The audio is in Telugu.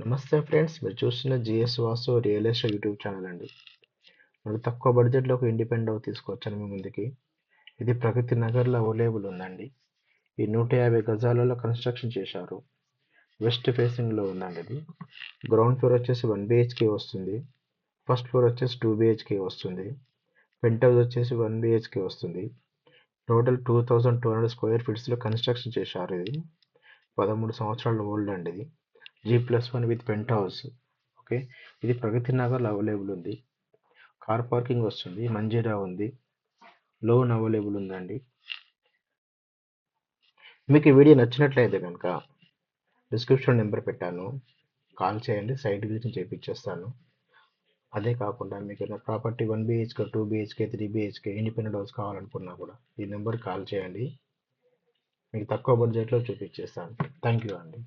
నమస్తే ఫ్రెండ్స్ మీరు చూస్తున్న GS Vasu real estate YouTube channel అండి. మరి తక్కువ బడ్జెట్లో ఒక ఇండిపెండెంట్ తీసుకొచ్చాను మీ ముందుకి. ఇది ప్రగతి నగర్లో అవైలబుల్ ఉందండి. ఈ నూట యాభై గజాలలో కన్స్ట్రక్షన్ చేశారు. వెస్ట్ ఫేసింగ్లో ఉందండి ఇది. గ్రౌండ్ ఫ్లోర్ వచ్చేసి వన్ బిహెచ్కే వస్తుంది. ఫస్ట్ ఫ్లోర్ వచ్చేసి టూ బిహెచ్కే వస్తుంది. పెంట్ హౌస్ వచ్చేసి వన్ బిహెచ్కే వస్తుంది. Total two thousand two hundred square ఫీట్స్లో construction చేశారు ఇది. పదమూడు సంవత్సరాల ఓల్డ్ అండి ఇది. G plus one with penthouse okay ఇది ప్రగతి నగర్ అవైలబుల్ ఉంది. కార్ పార్కింగ్ వస్తుంది. మంజీరా ఉంది. లోన్ అవైలబుల్ ఉందండి. మీకు ఈ వీడియో నచ్చినట్లయితే కనుక డిస్క్రిప్షన్ నెంబర్ పెట్టాను. కాల్ చేయండి. సైట్ గురించి చేపించేస్తాను అదే కాకుండా మీకు ఏదైనా property one BHK two BHK three BHK independent house కావాలనుకున్నా కూడా ఈ నెంబర్ కాల్ చేయండి. మీకు తక్కువ బడ్జెట్లో చూపించేస్తాను థ్యాంక్ యూ అండి.